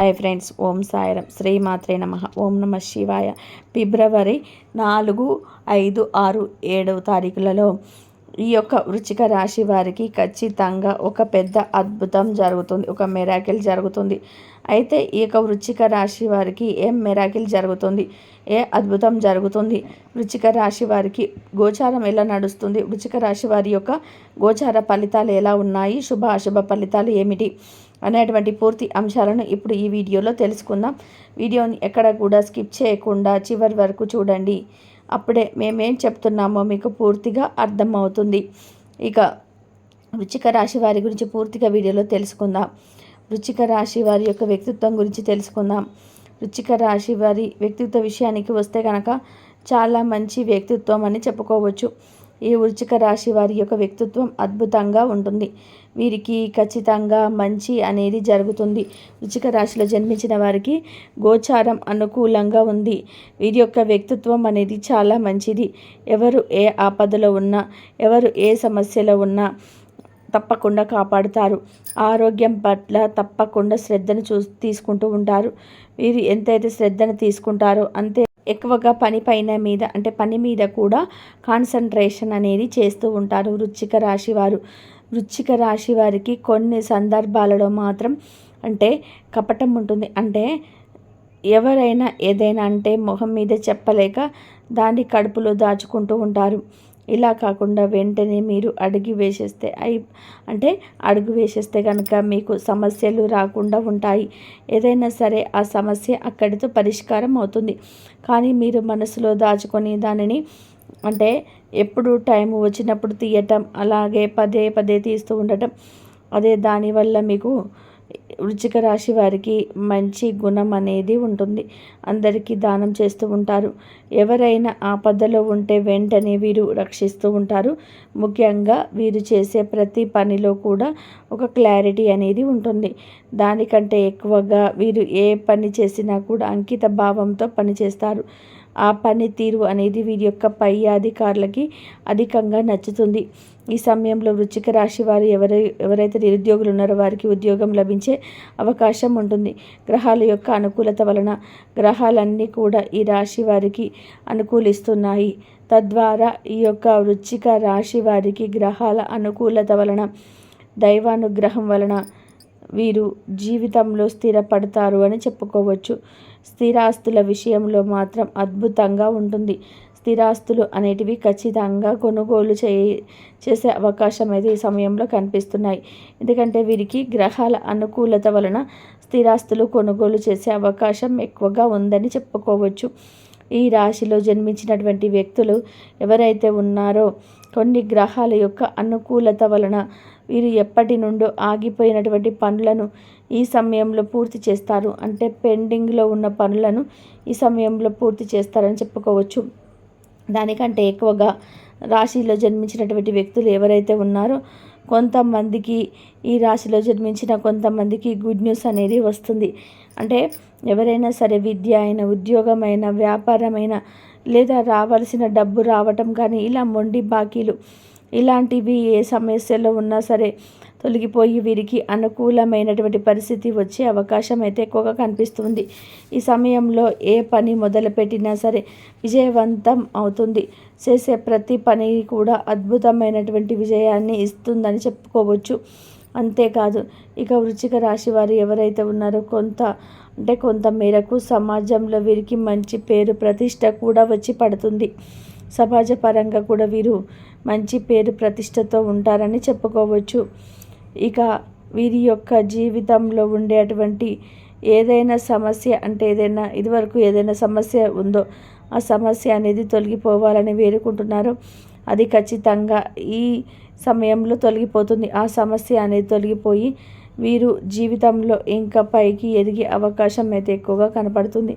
Hi friends ఓం సాయిరం శ్రీమాత్రే నమ. ఓం నమ శివాయ. ఫిబ్రవరి నాలుగు ఐదు ఆరు ఏడవ తారీఖులలో ఈ యొక్క వృచ్చిక రాశి వారికి ఖచ్చితంగా ఒక పెద్ద అద్భుతం జరుగుతుంది. ఒక మెరాకిల్ జరుగుతుంది. అయితే ఈ యొక్క వృచ్చిక రాశి వారికి ఏం మెరాకిల్ జరుగుతుంది? ఏ అద్భుతం జరుగుతుంది? వృచ్చిక రాశి వారికి గోచారం ఎలా నడుస్తుంది? వృచ్చిక రాశి వారి యొక్క గోచార ఫలితాలు ఎలా ఉన్నాయి? శుభ అశుభ ఫలితాలు ఏమిటి? అనేటువంటి పూర్తి అంశాలను ఇప్పుడు ఈ వీడియోలో తెలుసుకుందాం. వీడియోని ఎక్కడ కూడా స్కిప్ చేయకుండా చివరి వరకు చూడండి. అప్పుడే మేమేం చెప్తున్నామో మీకు పూర్తిగా అర్థమవుతుంది. ఇక వృచ్చిక రాశి వారి గురించి పూర్తిగా వీడియోలో తెలుసుకుందాం. వృచ్చిక రాశి వారి యొక్క వ్యక్తిత్వం గురించి తెలుసుకుందాం. వృచ్చిక రాశి వారి వ్యక్తిత్వ విషయానికి వస్తే కనుక చాలా మంచి వ్యక్తిత్వం అని చెప్పుకోవచ్చు. ఈ వృచ్చిక రాశి వారి యొక్క వ్యక్తిత్వం అద్భుతంగా ఉంటుంది. వీరికి ఖచ్చితంగా మంచి అనేది జరుగుతుంది. వృచ్చిక రాశిలో జన్మించిన వారికి గోచారం అనుకూలంగా ఉంది. వీరి యొక్క వ్యక్తిత్వం అనేది చాలా మంచిది. ఎవరు ఏ ఆపదలో ఉన్నా ఎవరు ఏ సమస్యలో ఉన్నా తప్పకుండా కాపాడుతారు. ఆరోగ్యం పట్ల తప్పకుండా శ్రద్ధను చూ తీసుకుంటూ ఉంటారు. వీరు ఎంతైతే శ్రద్ధను తీసుకుంటారో అంతే ఎక్కువగా పని పైన మీద అంటే పని మీద కూడా కాన్సన్ట్రేషన్ అనేది చేస్తూ ఉంటారు వృచ్చిక రాశి వారు. వృచ్చిక రాశి వారికి కొన్ని సందర్భాలలో మాత్రం అంటే కపటం ఉంటుంది. అంటే ఎవరైనా ఏదైనా అంటే మొహం మీద చెప్పలేక దాన్ని కడుపులో దాచుకుంటూ ఉంటారు. ఇలా కాకుండా వెంటనే మీరు అడుగు వేసేస్తే అయి అంటే అడుగు వేసేస్తే కనుక మీకు సమస్యలు రాకుండా ఉంటాయి. ఏదైనా సరే ఆ సమస్య అక్కడితో పరిష్కారం అవుతుంది. కానీ మీరు మనసులో దాచుకొని దానిని అంటే ఎప్పుడు టైం వచ్చినప్పుడు తీయటం అలాగే పదే పదే తీస్తూ ఉండటం అదే దానివల్ల మీకు వృచ్చిక రాశి వారికి మంచి గుణం అనేది ఉంటుంది. అందరికీ దానం చేస్తూ ఉంటారు. ఎవరైనా ఆపదలో ఉంటే వెంటనే వీరు రక్షిస్తూ ఉంటారు. ముఖ్యంగా వీరు చేసే ప్రతి పనిలో కూడా ఒక క్లారిటీ అనేది ఉంటుంది. దానికంటే ఎక్కువగా వీరు ఏ పని చేసినా కూడా అంకిత భావంతో పనిచేస్తారు. ఆ పనితీరు అనేది వీరి యొక్క పై అధికారులకి అధికంగా నచ్చుతుంది. ఈ సమయంలో వృచ్చిక రాశి వారు ఎవరై ఎవరైతే నిరుద్యోగులు ఉన్నారో వారికి ఉద్యోగం లభించే అవకాశం ఉంటుంది. గ్రహాల యొక్క అనుకూలత వలన గ్రహాలన్నీ కూడా ఈ రాశి వారికి అనుకూలిస్తున్నాయి. తద్వారా ఈ యొక్క వృచ్చిక రాశి వారికి గ్రహాల అనుకూలత వలన దైవానుగ్రహం వలన వీరు జీవితంలో స్థిరపడతారు అని చెప్పుకోవచ్చు. స్థిరాస్తుల విషయంలో మాత్రం అద్భుతంగా ఉంటుంది. స్థిరాస్తులు అనేటివి ఖచ్చితంగా కొనుగోలు చే చేసే అవకాశం అయితే ఈ సమయంలో కనిపిస్తున్నాయి. ఎందుకంటే వీరికి గ్రహాల అనుకూలత వలన స్థిరాస్తులు కొనుగోలు చేసే అవకాశం ఎక్కువగా ఉందని చెప్పుకోవచ్చు. ఈ రాశిలో జన్మించినటువంటి వ్యక్తులు ఎవరైతే ఉన్నారో కొన్ని గ్రహాల యొక్క అనుకూలత వలన వీరు ఎప్పటి నుండో ఆగిపోయినటువంటి పనులను ఈ సమయంలో పూర్తి చేస్తారు. అంటే పెండింగ్లో ఉన్న పనులను ఈ సమయంలో పూర్తి చేస్తారని చెప్పుకోవచ్చు. దానికంటే ఎక్కువగా రాశిలో జన్మించినటువంటి వ్యక్తులు ఎవరైతే ఉన్నారో కొంతమందికి ఈ రాశిలో జన్మించిన కొంతమందికి గుడ్ న్యూస్ అనేది వస్తుంది. అంటే ఎవరైనా సరే విద్య అయిన ఉద్యోగమైన వ్యాపారమైన లేదా రావాల్సిన డబ్బు రావటం కానీ ఇలా మొండి బాకీలు ఇలాంటివి ఏ సమస్యలో ఉన్నా సరే తొలగిపోయి వీరికి అనుకూలమైనటువంటి పరిస్థితి వచ్చే అవకాశం అయితే ఎక్కువగా కనిపిస్తుంది. ఈ సమయంలో ఏ పని మొదలుపెట్టినా సరే విజయవంతం అవుతుంది. చేసే ప్రతి పని కూడా అద్భుతమైనటువంటి విజయాన్ని ఇస్తుందని చెప్పుకోవచ్చు. అంతేకాదు ఇక వృచ్చిక రాశి వారు ఎవరైతే ఉన్నారో కొంత అంటే కొంత మేరకు సమాజంలో వీరికి మంచి పేరు ప్రతిష్ట కూడా వచ్చి పడుతుంది. సమాజపరంగా కూడా వీరు మంచి పేరు ప్రతిష్టతో ఉంటారని చెప్పుకోవచ్చు. ఇక వీరి యొక్క జీవితంలో ఉండేటువంటి ఏదైనా సమస్య అంటే ఏదైనా ఇదివరకు ఏదైనా సమస్య ఉందో ఆ సమస్య అనేది తొలగిపోవాలని వేరుకుంటున్నారు అది ఖచ్చితంగా ఈ సమయంలో తొలగిపోతుంది. ఆ సమస్య అనేది తొలగిపోయి వీరు జీవితంలో ఇంకా పైకి ఎదిగే అవకాశం అయితే ఎక్కువగా కనపడుతుంది.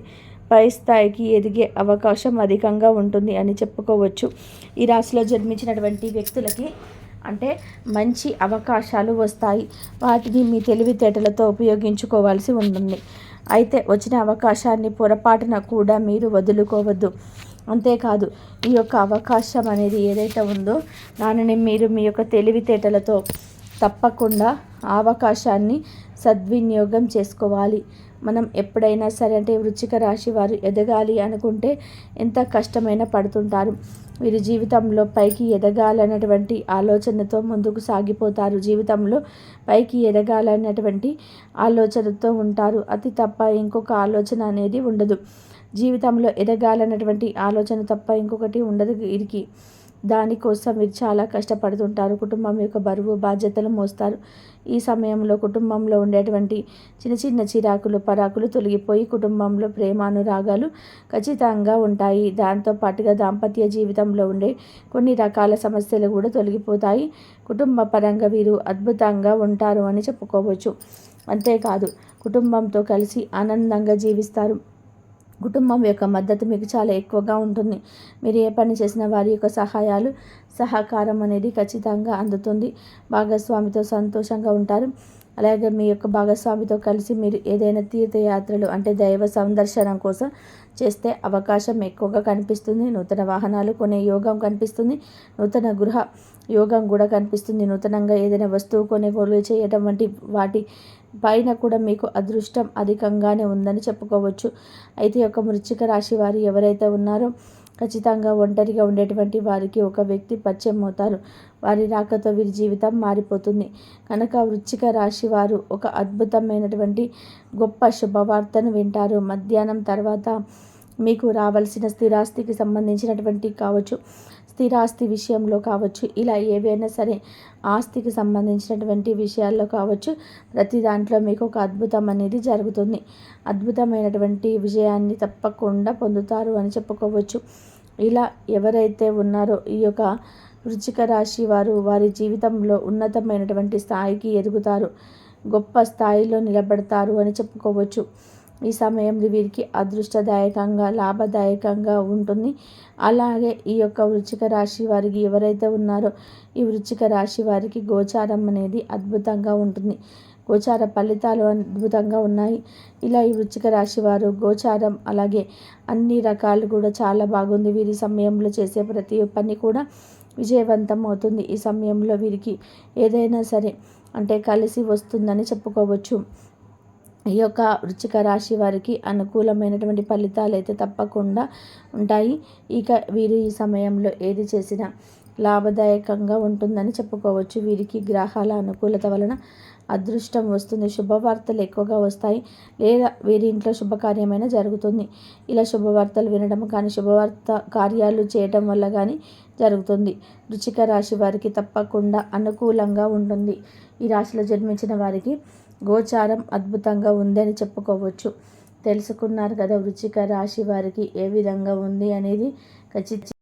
పై స్థాయికి ఎదిగే అవకాశం అధికంగా ఉంటుంది అని చెప్పుకోవచ్చు. ఈ రాశిలో జన్మించినటువంటి వ్యక్తులకి అంటే మంచి అవకాశాలు వస్తాయి. వాటిని మీ తెలివితేటలతో ఉపయోగించుకోవాల్సి ఉంటుంది. అయితే వచ్చిన అవకాశాన్ని పొరపాటున కూడా మీరు వదులుకోవద్దు. అంతేకాదు ఈ యొక్క అవకాశం అనేది ఏదైతే ఉందో దానిని మీరు మీ యొక్క తెలివితేటలతో తప్పకుండా అవకాశాన్ని సద్వినియోగం చేసుకోవాలి. మనం ఎప్పుడైనా సరే అంటే వృచ్చిక రాశి వారు ఎదగాలి అనుకుంటే ఎంత కష్టమైనా పడుతుంటారు. వీరి జీవితంలో పైకి ఎదగాలన్నటువంటి ఆలోచనతో ముందుకు సాగిపోతారు. జీవితంలో పైకి ఎదగాలన్నటువంటి ఆలోచనతో ఉంటారు. అది తప్ప ఇంకొక ఆలోచన అనేది ఉండదు. జీవితంలో ఎదగాలన్నటువంటి ఆలోచన తప్ప ఇంకొకటి ఉండదు వీరికి. దానికోసం మీరు చాలా కష్టపడుతుంటారు. కుటుంబం యొక్క బరువు బాధ్యతలు మోస్తారు. ఈ సమయంలో కుటుంబంలో ఉండేటువంటి చిన్న చిన్న చిరాకులు పరాకులు తొలగిపోయి కుటుంబంలో ప్రేమానురాగాలు ఖచ్చితంగా ఉంటాయి. దాంతో పాటుగా దాంపత్య జీవితంలో ఉండే కొన్ని రకాల సమస్యలు కూడా తొలగిపోతాయి. కుటుంబ పరంగా వీరు అద్భుతంగా ఉంటారు అని చెప్పుకోవచ్చు. అంతేకాదు కుటుంబంతో కలిసి ఆనందంగా జీవిస్తారు. కుటుంబం యొక్క మద్దతు మీకు చాలా ఎక్కువగా ఉంటుంది. మీరు ఏ పని చేసినా వారి యొక్క సహాయాలు సహకారం అనేది ఖచ్చితంగా అందుతుంది. భాగస్వామితో సంతోషంగా ఉంటారు. అలాగే మీ యొక్క భాగస్వామితో కలిసి మీరు ఏదైనా తీర్థయాత్రలు అంటే దైవ సందర్శనం కోసం చేస్తే అవకాశం ఎక్కువగా కనిపిస్తుంది. నూతన వాహనాలు కొనే యోగం కనిపిస్తుంది. నూతన గృహ యోగం కూడా కనిపిస్తుంది. నూతనంగా ఏదైనా వస్తువు కొనుగోలు చేయటం వంటి వాటి పైన కూడా మీకు అదృష్టం అధికంగానే ఉందని చెప్పుకోవచ్చు. అయితే ఒక వృశ్చిక రాశి వారు ఎవరైతే ఉన్నారో ఖచ్చితంగా ఒంటరిగా ఉండేటువంటి వారికి ఒక వ్యక్తి పరిచయం అవుతారు. వారి రాకతో వీరి జీవితం మారిపోతుంది. కనుక వృచ్చిక రాశి వారు ఒక అద్భుతమైనటువంటి గొప్ప శుభవార్తను వింటారు. మధ్యాహ్నం తర్వాత మీకు రావాల్సిన స్థిరాస్తికి సంబంధించినటువంటి కావచ్చు స్థిరాస్తి విషయంలో కావచ్చు ఇలా ఏవైనా సరే ఆస్తికి సంబంధించినటువంటి విషయాల్లో కావచ్చు ప్రతి దాంట్లో మీకు ఒక అద్భుతం అనేది జరుగుతుంది. అద్భుతమైనటువంటి విజయాన్ని తప్పకుండా పొందుతారు అని చెప్పుకోవచ్చు. ఇలా ఎవరైతే ఉన్నారో ఈ యొక్క వృచ్చిక రాశి వారు వారి జీవితంలో ఉన్నతమైనటువంటి స్థాయికి ఎదుగుతారు గొప్ప స్థాయిలో నిలబడతారు అని చెప్పుకోవచ్చు. ఈ సమయంలో వీరికి అదృష్టదాయకంగా లాభదాయకంగా ఉంటుంది. అలాగే ఈ యొక్క వృచ్చిక రాశి వారికి ఎవరైతే ఉన్నారో ఈ వృచ్చిక రాశి వారికి గోచారం అనేది అద్భుతంగా ఉంటుంది. గోచార ఫలితాలు అద్భుతంగా ఉన్నాయి. ఇలా ఈ వృచ్చిక రాశి వారు గోచారం అలాగే అన్ని రకాలు కూడా చాలా బాగుంది. వీరి సమయంలో చేసే ప్రతి పని కూడా విజయవంతం అవుతుంది. ఈ సమయంలో వీరికి ఏదైనా సరే అంటే కలిసి వస్తుందని చెప్పుకోవచ్చు. ఈ యొక్క వృచ్చిక రాశి వారికి అనుకూలమైనటువంటి ఫలితాలు అయితే తప్పకుండా ఉంటాయి. ఇక వీరు ఈ సమయంలో ఏది చేసినా లాభదాయకంగా ఉంటుందని చెప్పుకోవచ్చు. వీరికి గ్రహాల అనుకూలత వలన అదృష్టం వస్తుంది. శుభవార్తలు ఎక్కువగా వస్తాయి. లేదా వీరి ఇంట్లో శుభకార్యమైన జరుగుతుంది. ఇలా శుభవార్తలు వినడం కానీ శుభవార్త కార్యాలు చేయటం వల్ల కానీ జరుగుతుంది. రుచిక రాశి వారికి తప్పకుండా అనుకూలంగా ఉంటుంది. ఈ రాశిలో జన్మించిన వారికి గోచారం అద్భుతంగా ఉందని చెప్పుకోవచ్చు. తెలుసుకున్నారు కదా వృచ్చిక రాశి వారికి ఏ విధంగా ఉంది అనేది ఖచ్చితంగా